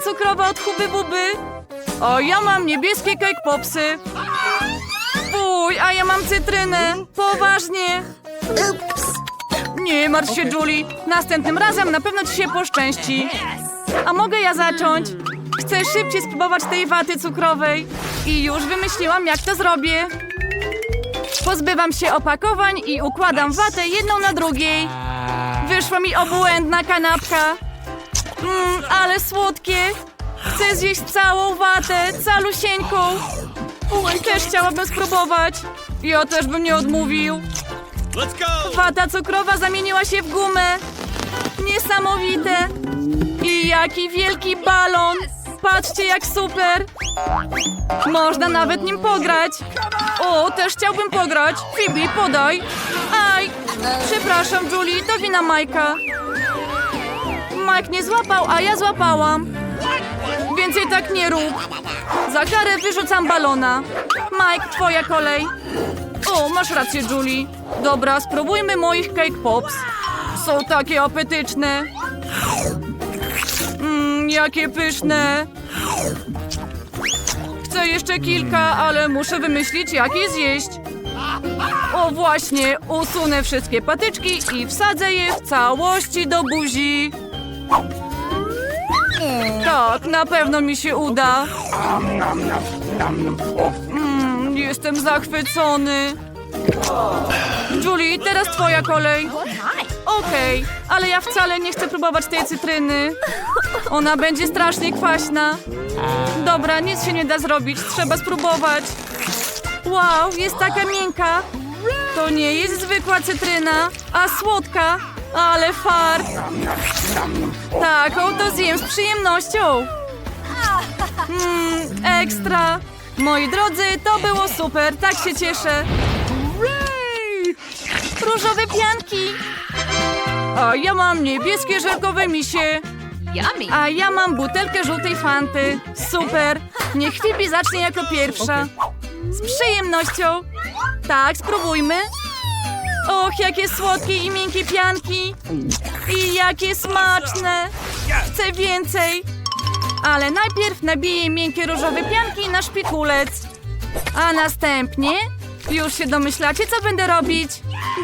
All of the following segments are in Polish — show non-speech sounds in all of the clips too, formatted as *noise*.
wata cukrowa od Huby Buby. A ja mam niebieskie cake popsy. Fuj, a ja mam cytrynę. Poważnie. Nie martw się, Julie. Następnym razem na pewno ci się poszczęści. A mogę ja zacząć? Chcę szybciej spróbować tej waty cukrowej. I już wymyśliłam, jak to zrobię. Pozbywam się opakowań i układam watę jedną na drugiej. Wyszła mi obłędna kanapka. Mmm, ale słodkie. Chcę zjeść całą watę, calusieńką. Też chciałabym spróbować. Ja też bym nie odmówił. Let's go! Wata cukrowa zamieniła się w gumę. Niesamowite. I jaki wielki balon. Patrzcie, jak super. Można nawet nim pograć. O, też chciałbym pograć. Phoebe, podaj. Aj, przepraszam, Julie, to wina Majka. Mike nie złapał, a ja złapałam. Więcej tak nie rób. Za karę wyrzucam balona. Mike, twoja kolej. O, masz rację, Julie. Dobra, spróbujmy moich cake pops. Są takie apetyczne. Mmm, jakie pyszne. Chcę jeszcze kilka, ale muszę wymyślić, jak je zjeść. O właśnie, usunę wszystkie patyczki i wsadzę je w całości do buzi. Tak, na pewno mi się uda. Mm, jestem zachwycony. Julie, teraz twoja kolej. Okej, ale ja wcale nie chcę próbować tej cytryny. Ona będzie strasznie kwaśna. Dobra, nic się nie da zrobić, trzeba spróbować. Wow, jest taka miękka. To nie jest zwykła cytryna, a słodka. Ale fart. Taką to zjem z przyjemnością. Mmm, ekstra. Moi drodzy, to było super, tak się cieszę. Różowe pianki. A ja mam niebieskie żelkowe misie. A ja mam butelkę żółtej fanty. Super. Niech Phoebe zacznie jako pierwsza. Z przyjemnością. Tak, spróbujmy. Och, jakie słodkie i miękkie pianki. I jakie smaczne. Chcę więcej. Ale najpierw nabiję miękkie różowe pianki na szpikulec. A następnie... Już się domyślacie, co będę robić?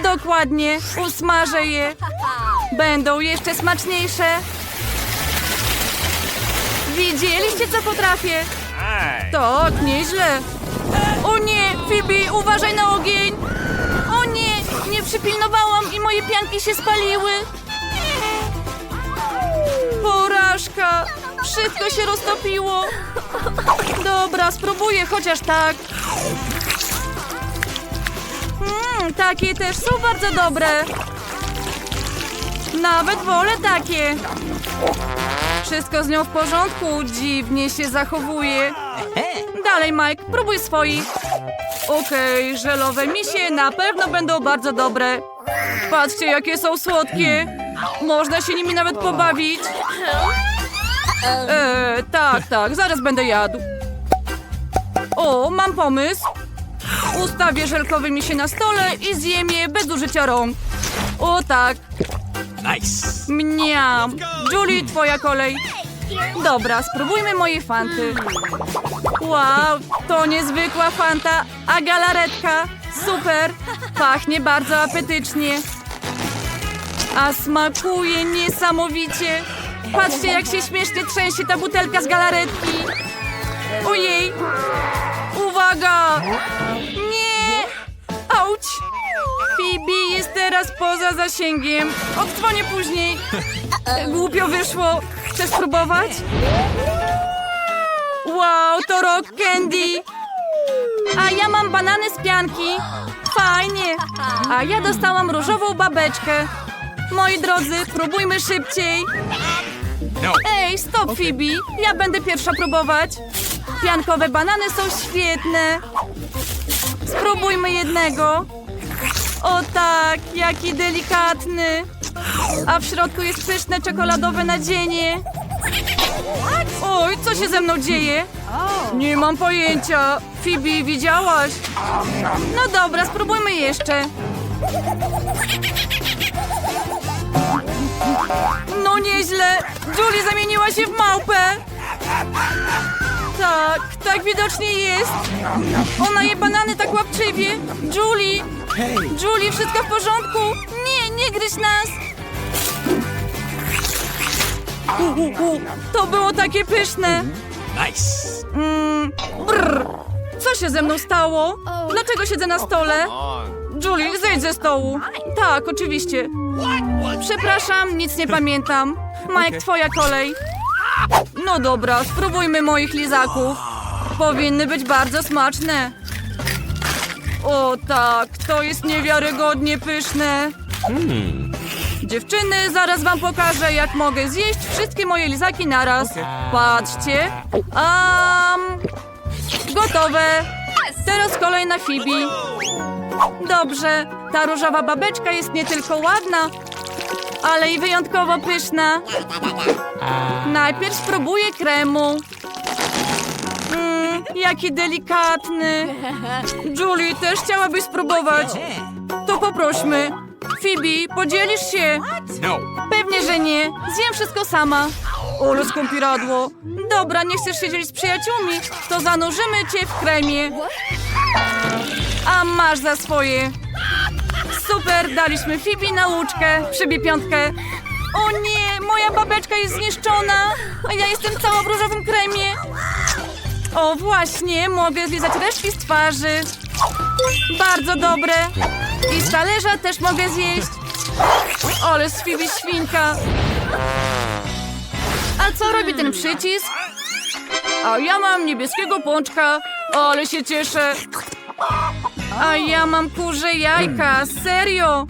Dokładnie, usmażę je. Będą jeszcze smaczniejsze. Widzieliście, co potrafię? Tak, nieźle. O nie, Phoebe, uważaj na ogień. Przypilnowałam i moje pianki się spaliły. Porażka. Wszystko się roztopiło. Dobra, spróbuję chociaż tak. Mmm, takie też są bardzo dobre. Nawet wolę takie. Wszystko z nią w porządku, dziwnie się zachowuje. Dalej, Mike, próbuj swoich. Okej, żelowe misie na pewno będą bardzo dobre. Patrzcie, jakie są słodkie. Można się nimi nawet pobawić. Eee, tak, tak, zaraz będę jadł. O, mam pomysł. Ustawię żelkowe misie na stole i zjem je bez użycia rąk. O tak, Nice! Mniam! Julie, twoja kolej. Dobra, spróbujmy mojej fanty. Wow, to niezwykła fanta, a galaretka. Super, pachnie bardzo apetycznie. A smakuje niesamowicie. Patrzcie, jak się śmiesznie trzęsie ta butelka z galaretki. Ojej! Uwaga! Nie! Auć! Phoebe jest teraz poza zasięgiem. Oddzwonię później. *laughs* Głupio wyszło. Chcesz spróbować? Wow, to rock candy. A ja mam banany z pianki. Fajnie. A ja dostałam różową babeczkę. Moi drodzy, próbujmy szybciej. No! Ej, stop Phoebe. Ja będę pierwsza próbować. Piankowe banany są świetne. Spróbujmy jednego. O tak, jaki delikatny. A w środku jest pyszne czekoladowe nadzienie. Oj, co się ze mną dzieje? Nie mam pojęcia. Phoebe, widziałaś? No dobra, spróbujmy jeszcze. No nieźle. Julie zamieniła się w małpę. Tak, tak widocznie jest. Ona je banany tak łapczywie. Julie! Julie, wszystko w porządku? Nie, nie gryź nas! U, u, u. To było takie pyszne. Nice. Mm, brr. Co się ze mną stało? Dlaczego siedzę na stole? Julie, zejdź ze stołu. Tak, oczywiście. Przepraszam, nic nie pamiętam. Mike, twoja kolej. No dobra, spróbujmy moich lizaków. Powinny być bardzo smaczne. O tak, to jest niewiarygodnie pyszne. Dziewczyny, zaraz wam pokażę, jak mogę zjeść wszystkie moje lizaki naraz. Patrzcie. Um, gotowe. Teraz kolej na Phoebe. Dobrze, ta różowa babeczka jest nie tylko ładna, ale i wyjątkowo pyszna. Najpierw spróbuję kremu. Mmm, jaki delikatny. Julie, też chciałabyś spróbować. To poprośmy. Phoebe, podzielisz się? No. Pewnie, że nie. Zjem wszystko sama. Ole skąpiradło. Dobra, nie chcesz się dzielić z przyjaciółmi? To zanurzymy cię w kremie. A masz za swoje. Super, daliśmy Fibi nauczkę. Przybij piątkę. O nie, moja babeczka jest zniszczona, a ja jestem cała w różowym kremie. O właśnie, mogę zlizać resztki z twarzy. Bardzo dobre. I z talerza też mogę zjeść. Ale z Fibi świnka. A co robi ten przycisk? A ja mam niebieskiego pączka, ale się cieszę. A ja mam kurze jajka, serio.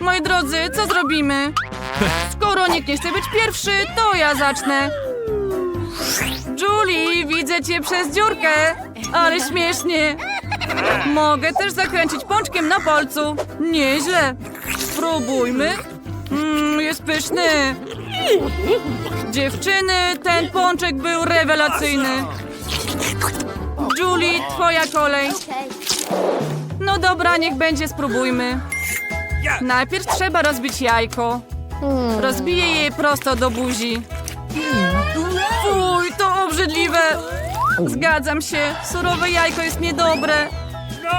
Moi drodzy, co zrobimy? Skoro nikt nie chce być pierwszy, to ja zacznę. Julie, widzę cię przez dziurkę, ale śmiesznie. Mogę też zakręcić pączkiem na palcu. Nieźle. Spróbujmy. Mmm, jest pyszny. Dziewczyny, ten pączek był rewelacyjny. Julie, twoja kolej. No dobra, niech będzie, spróbujmy. Najpierw trzeba rozbić jajko. Rozbiję je prosto do buzi. Fuj, to obrzydliwe. Zgadzam się, surowe jajko jest niedobre.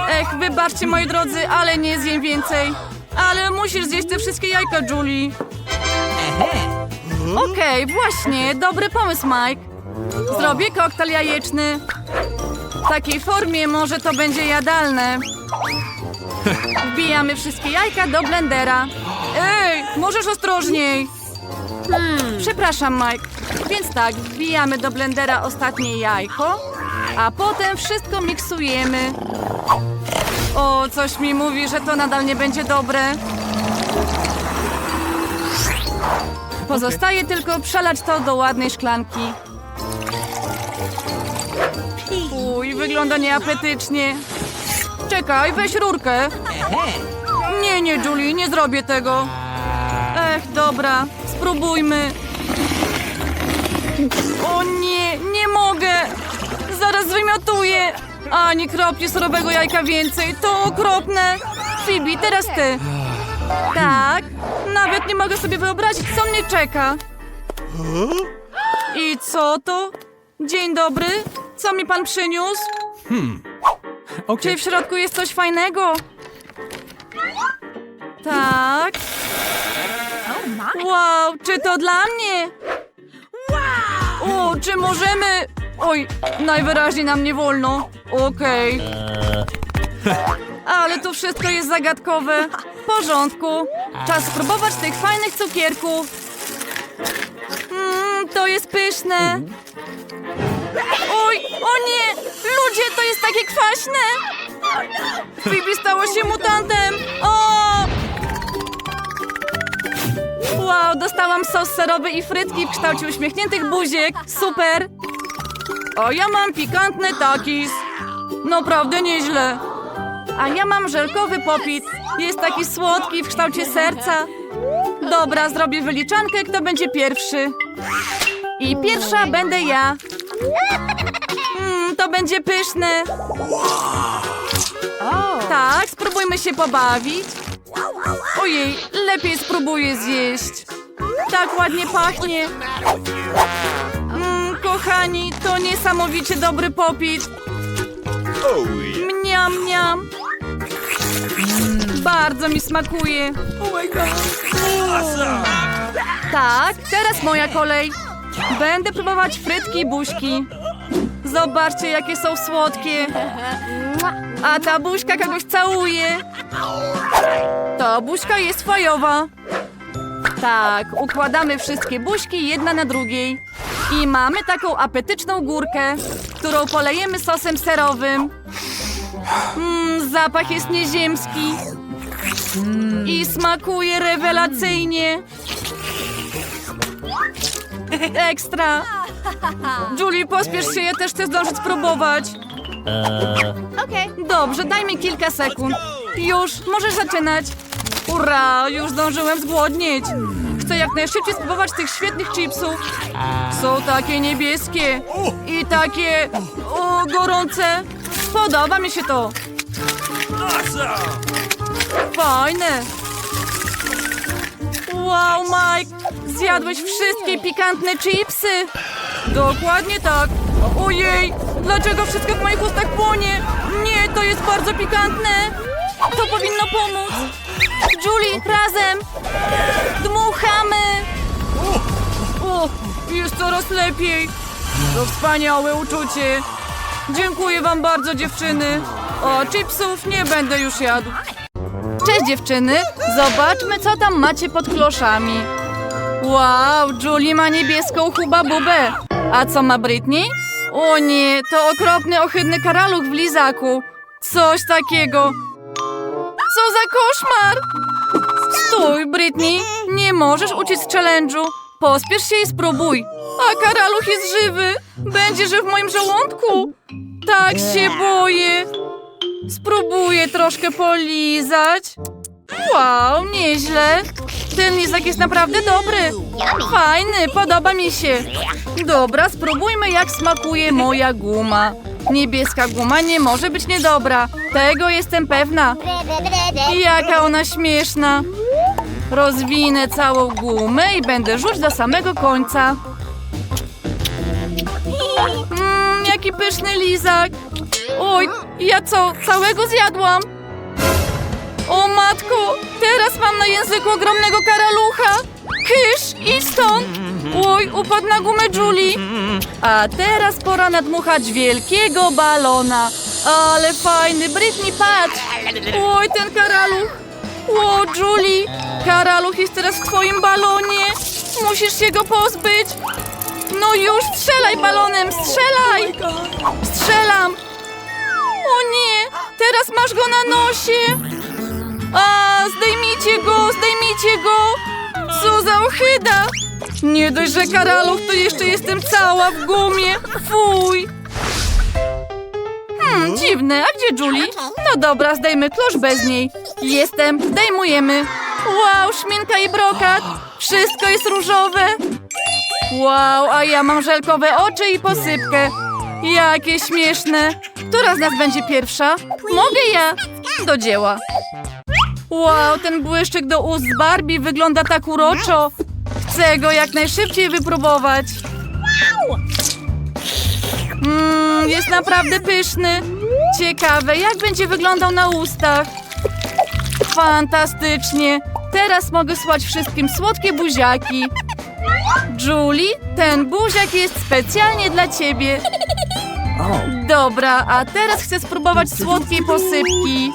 Ech, wybaczcie moi drodzy, ale nie zjem więcej. Ale musisz zjeść te wszystkie jajka, Julie. Okej, właśnie, dobry pomysł, Mike. Zrobię koktajl jajeczny. W takiej formie może to będzie jadalne. Wbijamy wszystkie jajka do blendera. Ej, możesz ostrożniej. Przepraszam, Mike. Więc tak, wbijamy do blendera ostatnie jajko, a potem wszystko miksujemy. O, coś mi mówi, że to nadal nie będzie dobre. Pozostaje tylko przelać to do ładnej szklanki. Uj, wygląda nieapetycznie. Czekaj, weź rurkę. Nie, nie, Julie, nie zrobię tego. Ech, dobra, spróbujmy. O nie, nie mogę. Zaraz wymiotuję. Ani kropli surowego jajka więcej, to okropne. Phoebe, teraz ty. Tak, nawet nie mogę sobie wyobrazić, co mnie czeka. I co to? Dzień dobry, co mi pan przyniósł? Czy w środku jest coś fajnego? Tak. Wow, czy to dla mnie? O, czy możemy... Oj, najwyraźniej nam nie wolno. Okej. Ale tu wszystko jest zagadkowe. W porządku. Czas spróbować tych fajnych cukierków. Mmm, to jest pyszne. Oj, o nie! Ludzie, to jest takie kwaśne! Phoebe stało się mutantem! O! Wow, dostałam sos serowy i frytki w kształcie uśmiechniętych buziek. Super! A ja mam pikantny takis. Naprawdę nieźle. A ja mam żelkowy popit. Jest taki słodki w kształcie serca. Dobra, zrobię wyliczankę, kto będzie pierwszy. I pierwsza będę ja. Mm, to będzie pyszne. Tak, spróbujmy się pobawić. Ojej, lepiej spróbuję zjeść. Tak ładnie pachnie. Mm, kochani, to niesamowicie dobry popit. Oh. Mniam, mniam. Bardzo mi smakuje. Awesome. Tak, teraz moja kolej. Będę próbować frytki i buźki. Zobaczcie, jakie są słodkie. A ta buźka kogoś całuje. Ta buźka jest fajowa. Tak, układamy wszystkie buźki jedna na drugiej. I mamy taką apetyczną górkę, którą polejemy sosem serowym. Mmm, zapach jest nieziemski. I smakuje rewelacyjnie. Ekstra! Julie, pospiesz się, ja też chcę zdążyć spróbować. Dobrze, daj mi kilka sekund. Już, możesz zaczynać. Ura, już zdążyłem zgłodnieć. Chcę jak najszybciej spróbować tych świetnych chipsów. Są takie niebieskie i takie o, gorące. Podoba mi się to. Fajne. Wow, Mike, zjadłeś wszystkie pikantne chipsy. Dokładnie tak. Ojej, dlaczego wszystko w moich ustach płonie? Nie, to jest bardzo pikantne. To powinno pomóc. Julie, razem. Dmuchamy. O, jest coraz lepiej. To wspaniałe uczucie. Dziękuję wam bardzo, dziewczyny. O, chipsów nie będę już jadł. Cześć dziewczyny, zobaczmy co tam macie pod kloszami. Wow, Julie ma niebieską chuba bubę. A co ma Britney? O nie, to okropny, ohydny karaluch w lizaku. Coś takiego. Co za koszmar! Stój, Britney, nie możesz uciec z challenge'u. Pospiesz się i spróbuj. A karaluch jest żywy. Będzie, że w moim żołądku. Tak się boję. Spróbuję troszkę polizać. Wow, nieźle. Ten lizak jest naprawdę dobry. Fajny, podoba mi się. Dobra, spróbujmy jak smakuje moja guma. Niebieska guma nie może być niedobra. Tego jestem pewna. Jaka ona śmieszna. Rozwinę całą gumę i będę rzuć do samego końca. Mmm, jaki pyszny lizak. Oj, ja co, całego zjadłam? O matko, teraz mam na języku ogromnego karalucha. Kysz, idź stąd. Oj, upadł na gumę Julie. A teraz pora nadmuchać wielkiego balona. Ale fajny, Britney, patrz. Oj, ten karaluch. O, Julie, karaluch jest teraz w twoim balonie. Musisz się go pozbyć. No już, strzelaj balonem, strzelaj. Strzelam. O nie, teraz masz go na nosie. A, zdejmijcie go, zdejmijcie go. Co za ochyda. Nie dość, że karaluch, to jeszcze jestem cała w gumie. Fuj. Hmm, dziwne, a gdzie Julie? No dobra, zdejmy klosz bez niej. Jestem, zdejmujemy. Wow, szminka i brokat. Wszystko jest różowe. Wow, a ja mam żelkowe oczy i posypkę. Jakie śmieszne. Która z nas będzie pierwsza? Mogę ja. Do dzieła. Wow, ten błyszczyk do ust z Barbie wygląda tak uroczo. Chcę go jak najszybciej wypróbować. Mmm, jest naprawdę pyszny. Ciekawe, jak będzie wyglądał na ustach. Fantastycznie. Teraz mogę słać wszystkim słodkie buziaki. Julie, ten buziak jest specjalnie dla ciebie. Dobra, a teraz chcę spróbować słodkiej posypki.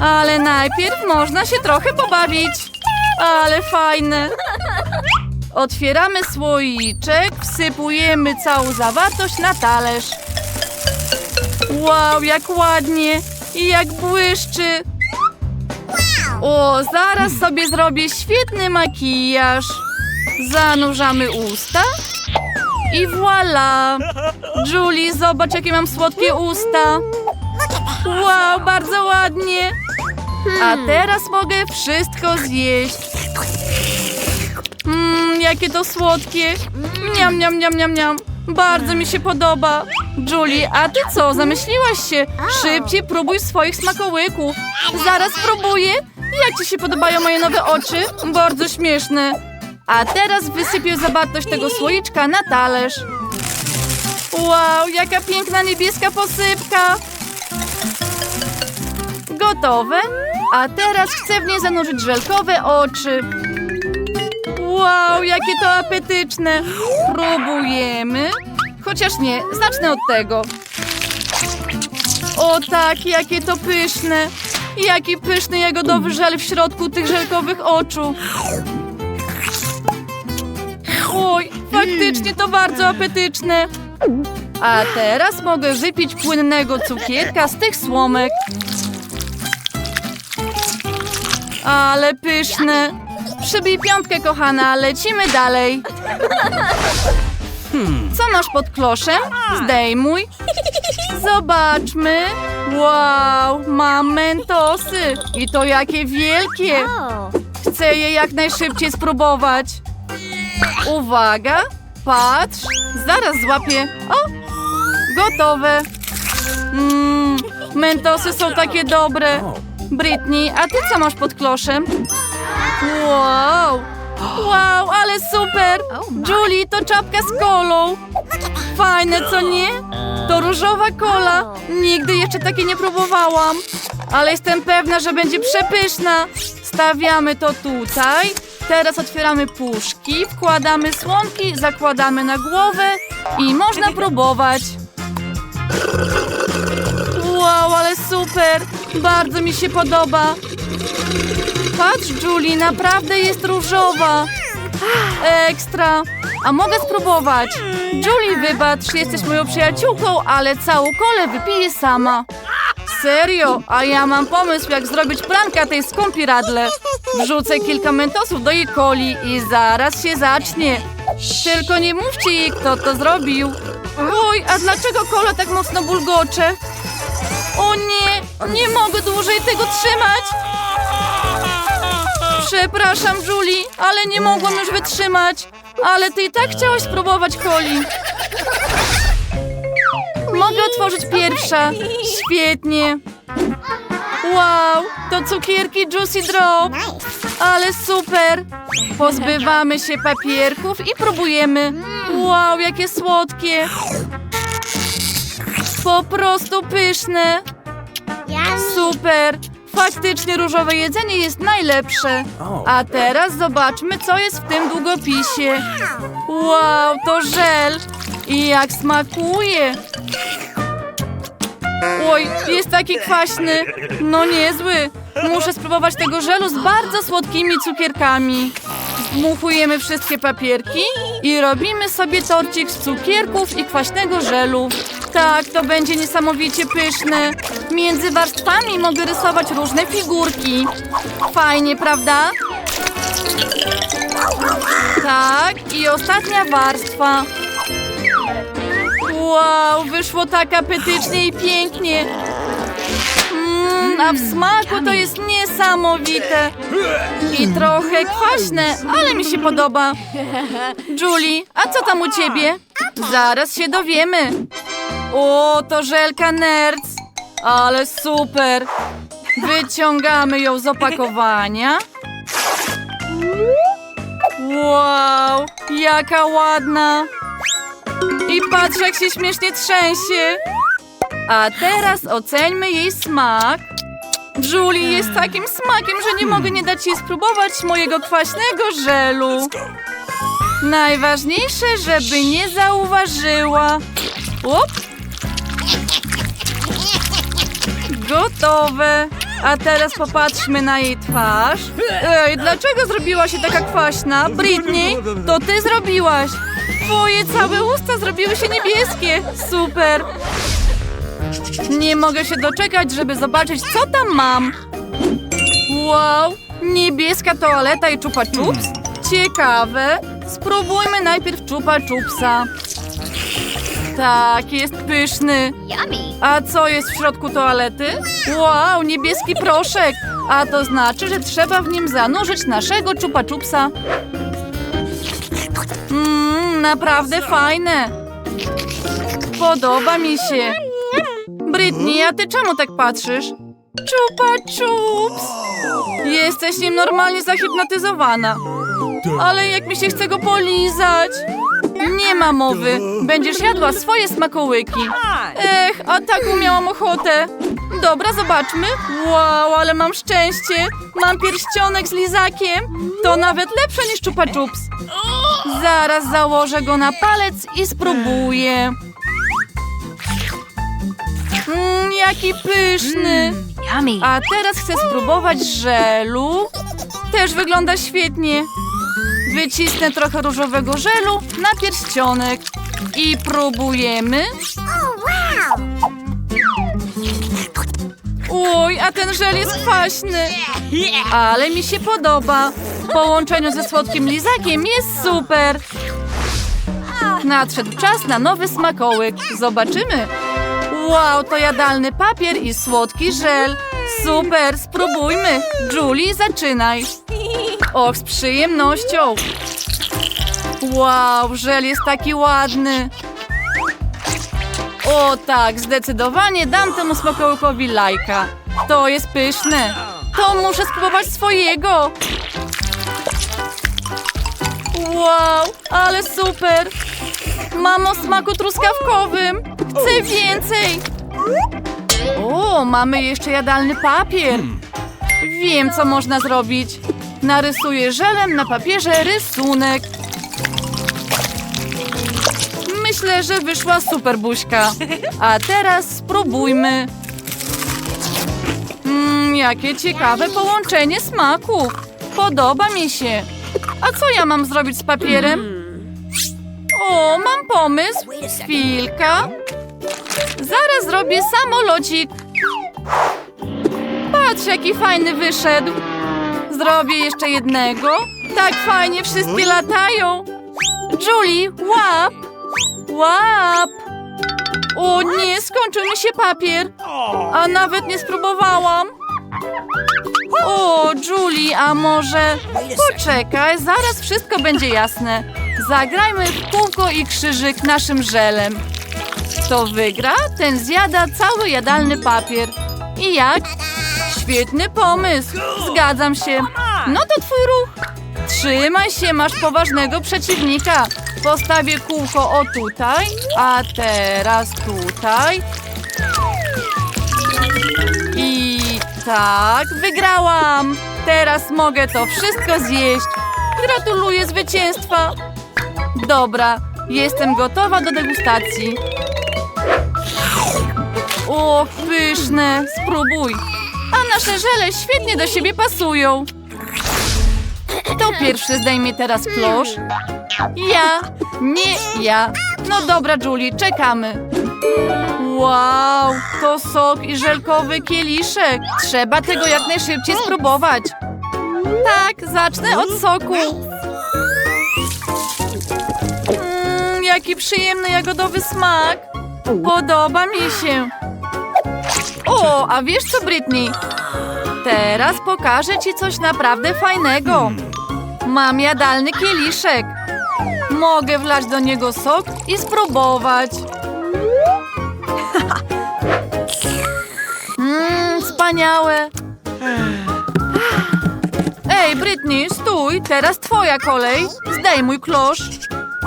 Ale najpierw można się trochę pobawić. Ale fajne. Otwieramy słoiczek, wsypujemy całą zawartość na talerz. Wow, jak ładnie i jak błyszczy. O, zaraz sobie zrobię świetny makijaż. Zanurzamy usta i voila! Julie, zobacz jakie mam słodkie usta. Wow, bardzo ładnie. A teraz mogę wszystko zjeść. Mmm, jakie to słodkie. Miam, miam, miam, miam, miam. Bardzo mi się podoba. Julie, a ty co, zamyśliłaś się? Szybciej próbuj swoich smakołyków. Zaraz spróbuję. Jak ci się podobają moje nowe oczy? Bardzo śmieszne. A teraz wysypię zawartość tego słoiczka na talerz. Wow, jaka piękna niebieska posypka! Gotowe? A teraz chcę w nie zanurzyć żelkowe oczy. Wow, jakie to apetyczne! Próbujemy. Chociaż nie, zacznę od tego. O tak, jakie to pyszne! Jaki pyszny jagodowy żel w środku tych żelkowych oczu. Oj, faktycznie to bardzo apetyczne. A teraz mogę wypić płynnego cukierka z tych słomek. Ale pyszne. Przybij piątkę, kochana, lecimy dalej. Co masz pod kloszem? Zdejmuj. Zobaczmy. Wow, mam mentosy. I to jakie wielkie. Chcę je jak najszybciej spróbować. Uwaga, patrz. Zaraz złapię. O, gotowe. Mmm, mentosy są takie dobre. Britney, a ty co masz pod kloszem? Wow! Wow, ale super! Julie, to czapka z kolą. Fajne, co nie? To różowa kola. Nigdy jeszcze takiej nie próbowałam. Ale jestem pewna, że będzie przepyszna. Stawiamy to tutaj. Teraz otwieramy puszki, wkładamy słomki, zakładamy na głowę i można próbować. Wow, ale super! Bardzo mi się podoba. Patrz, Julie, naprawdę jest różowa. Ekstra. A mogę spróbować? Julie, wybacz, jesteś moją przyjaciółką, ale całą kolę wypiję sama. Serio? A ja mam pomysł, jak zrobić pranka tej skąpiradle. Wrzucę kilka mentosów do jej coli i zaraz się zacznie. Tylko nie mówcie jej, kto to zrobił. Oj, a dlaczego kola tak mocno bulgocze? O nie, nie mogę dłużej tego trzymać. Przepraszam, Julie, ale nie mogłam już wytrzymać. Ale ty i tak chciałaś spróbować coli. Mogę otworzyć pierwsza. Świetnie. Wow, to cukierki Juicy Drop. Ale super. Pozbywamy się papierków i próbujemy. Wow, jakie słodkie. Po prostu pyszne. Super! Faktycznie różowe jedzenie jest najlepsze. A teraz zobaczmy, co jest w tym długopisie. Wow, to żel! I jak smakuje! Oj, jest taki kwaśny. No niezły. Muszę spróbować tego żelu z bardzo słodkimi cukierkami. Zdmuchujemy wszystkie papierki i robimy sobie torcik z cukierków i kwaśnego żelu. Tak, to będzie niesamowicie pyszne. Między warstwami mogę rysować różne figurki. Fajnie, prawda? Tak, i ostatnia warstwa. Wow, wyszło tak apetycznie i pięknie. Mm, a w smaku to jest niesamowite. I trochę kwaśne, ale mi się podoba. Julie, a co tam u ciebie? Zaraz się dowiemy. O, to żelka Nerds. Ale super. Wyciągamy ją z opakowania. Wow, jaka ładna. I patrz, jak się śmiesznie trzęsie. A teraz oceńmy jej smak. Julie jest takim smakiem, że nie mogę nie dać jej spróbować mojego kwaśnego żelu. Najważniejsze, żeby nie zauważyła. Up. Gotowe. A teraz popatrzmy na jej twarz. Ej, dlaczego zrobiła się taka kwaśna? Britney, to ty zrobiłaś. Twoje całe usta zrobiły się niebieskie. Super. Nie mogę się doczekać, żeby zobaczyć, co tam mam. Wow, niebieska toaleta i czupa czups? Ciekawe. Spróbujmy najpierw czupa czupsa. Tak, jest pyszny. A co jest w środku toalety? Wow, niebieski proszek. A to znaczy, że trzeba w nim zanurzyć naszego czupa czupsa. Mmm, naprawdę fajne. Podoba mi się. Britney, a ty czemu tak patrzysz? Czupa czups. Jesteś nim normalnie zahipnotyzowana. Ale jak mi się chce go polizać. Nie ma mowy. Będziesz jadła swoje smakołyki. Ech, a taką miałam ochotę. Dobra, zobaczmy. Wow, ale mam szczęście. Mam pierścionek z lizakiem. To nawet lepsze niż chupa chups. Zaraz założę go na palec i spróbuję. Mmm, jaki pyszny. Yummy. A teraz chcę spróbować żelu. Też wygląda świetnie. Wycisnę trochę różowego żelu na pierścionek. I próbujemy. Oj, a ten żel jest kwaśny. Ale mi się podoba. W połączeniu ze słodkim lizakiem jest super. Nadszedł czas na nowy smakołyk. Zobaczymy. Wow, to jadalny papier i słodki żel. Super, spróbujmy. Julie, zaczynaj. Och, z przyjemnością. Wow, żel jest taki ładny. O tak, zdecydowanie dam temu smakołykowi lajka. To jest pyszne. To muszę spróbować swojego. Wow, ale super. Mam o smaku truskawkowym. Chcę więcej. O, mamy jeszcze jadalny papier. Wiem, co można zrobić. Narysuję żelem na papierze rysunek. Myślę, że wyszła super buźka. A teraz spróbujmy. Mmm, jakie ciekawe połączenie smaków. Podoba mi się. A co ja mam zrobić z papierem? O, mam pomysł. Chwilka. Zaraz zrobię samolocik. Patrz, jaki fajny wyszedł. Zrobię jeszcze jednego. Tak fajnie wszystkie latają. Julie, łap. Łap. O nie, skończył mi się papier. A nawet nie spróbowałam. O, Julie, a może... Poczekaj, zaraz wszystko będzie jasne. Zagrajmy w kółko i krzyżyk naszym żelem. Kto wygra, ten zjada cały jadalny papier. I jak? Świetny pomysł. Zgadzam się. No to twój ruch. Trzymaj się, masz poważnego przeciwnika. Postawię kółko o tutaj, a teraz tutaj. I tak, wygrałam. Teraz mogę to wszystko zjeść. Gratuluję zwycięstwa. Dobra, jestem gotowa do degustacji. O, pyszne, spróbuj. A nasze żele świetnie do siebie pasują. Kto pierwszy zdejmie teraz klosz? Ja, nie ja. No dobra, Julie, czekamy. Wow, to sok i żelkowy kieliszek. Trzeba tego jak najszybciej spróbować. Tak, zacznę od soku. Mmm, jaki przyjemny jagodowy smak. Podoba mi się. O, a wiesz co, Britney? Teraz pokażę ci coś naprawdę fajnego. Mam jadalny kieliszek. Mogę wlać do niego sok i spróbować. Mmm, *laughs* wspaniałe. Ej, Britney, stój, teraz twoja kolej. Zdejmuj klosz.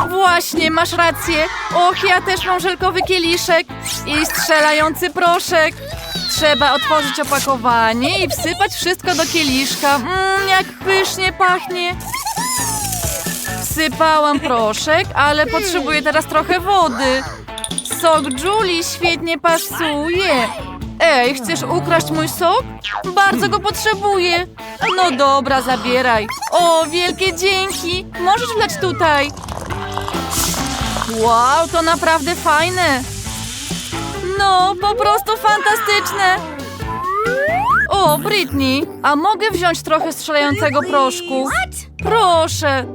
Właśnie, masz rację. Och, ja też mam żelkowy kieliszek i strzelający proszek. Trzeba otworzyć opakowanie i wsypać wszystko do kieliszka. Mmm, jak pysznie pachnie. Wsypałam proszek, ale potrzebuję teraz trochę wody. Sok Julie świetnie pasuje. Ej, chcesz ukraść mój sok? Bardzo go potrzebuję. No dobra, zabieraj. O, wielkie dzięki. Możesz wlać tutaj. Wow, to naprawdę fajne. No, po prostu fantastyczne. O, Britney, a mogę wziąć trochę strzelającego proszku? Proszę.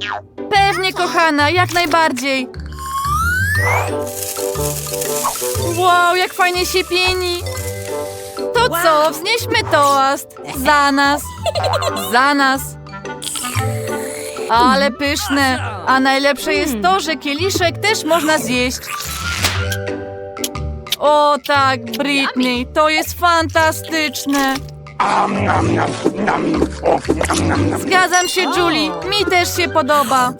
Pewnie, kochana, jak najbardziej. Wow, jak fajnie się pieni. To co, wznieśmy toast. Za nas. Za nas. Ale pyszne. A najlepsze jest to, że kieliszek też można zjeść. O tak, Britney, to jest fantastyczne. Zgadzam się, Julie. Mi też się podoba.